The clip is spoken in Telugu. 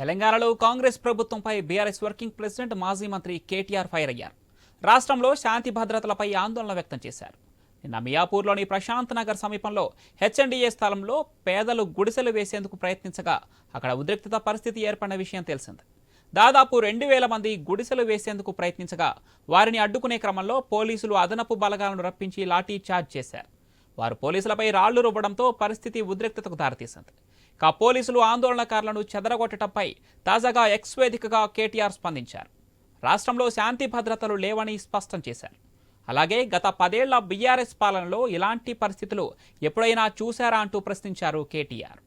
తెలంగాణలో కాంగ్రెస్ ప్రభుత్వంపై బీఆర్ఎస్ వర్కింగ్ ప్రెసిడెంట్ మాజీ మంత్రి కేటీఆర్ ఫైర్ అయ్యారు. రాష్ట్రంలో శాంతి భద్రతలపై ఆందోళన వ్యక్తం చేశారు. నిన్న మియాపూర్లోని ప్రశాంత్ నగర్ సమీపంలో హెచ్ఎండిఏ స్థలంలో పేదలు గుడిసెలు వేసేందుకు ప్రయత్నించగా అక్కడ ఉద్రిక్తత పరిస్థితి ఏర్పడిన విషయం తెలిసింది. దాదాపు రెండు వేల మంది గుడిసెలు వేసేందుకు ప్రయత్నించగా వారిని అడ్డుకునే క్రమంలో పోలీసులు అదనపు బలగాలను రప్పించి లాఠీ చార్జ్ చేశారు. వారు పోలీసులపై రాళ్ళు రువ్వడంతో పరిస్థితి ఉద్రిక్తతకు దారితీసింది. ఇక పోలీసులు ఆందోళనకారులను చెదరగొట్టడంపై తాజాగా ఎక్స్ వేదికగా కేటీఆర్ స్పందించారు. రాష్ట్రంలో శాంతి భద్రతలు లేవని స్పష్టం చేశారు. అలాగే గత పదేళ్ళ బీఆర్ఎస్ పాలనలో ఇలాంటి పరిస్థితులు ఎప్పుడైనా చూశారా అంటూ ప్రశ్నించారు కేటీఆర్.